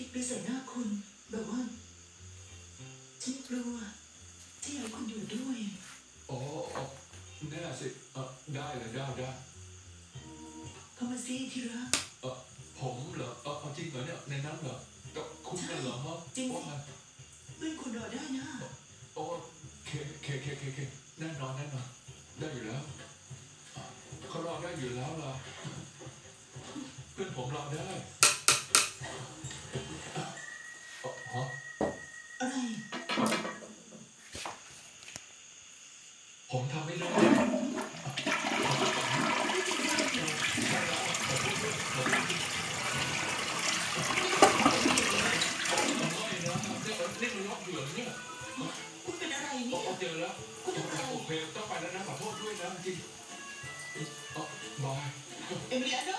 ที่ปริใส่หน้าคุณ แบบว่าฉันกลัวที่อยากให้คุณอยู่ด้วย อ๋ออ๋อแน่สิเออได้เลยได้ได้เข้ามาสิที่รัก เออผมเหรอเออเอาจริงเหรอเนี่ยในนั้นเหรอกับคุณน่ะเหรอฮะจริงสิ ว่าไงเพื่อนคุณรอได้นะ โอเคเคเคเคเคแน่นอนแน่นอนได้อยู่แล้วอะเขารอได้อยู่แล้วล่ะเพื่อนผมรอได้ ผมทำไม่ได้นี่มันล็อยู่เนี่ยคุณเป็นอะไรนี่ยเจอแล้วโอเคต้องไปแล้วนะขอโทษด้วยนะจริงบอยเอมิเลียโน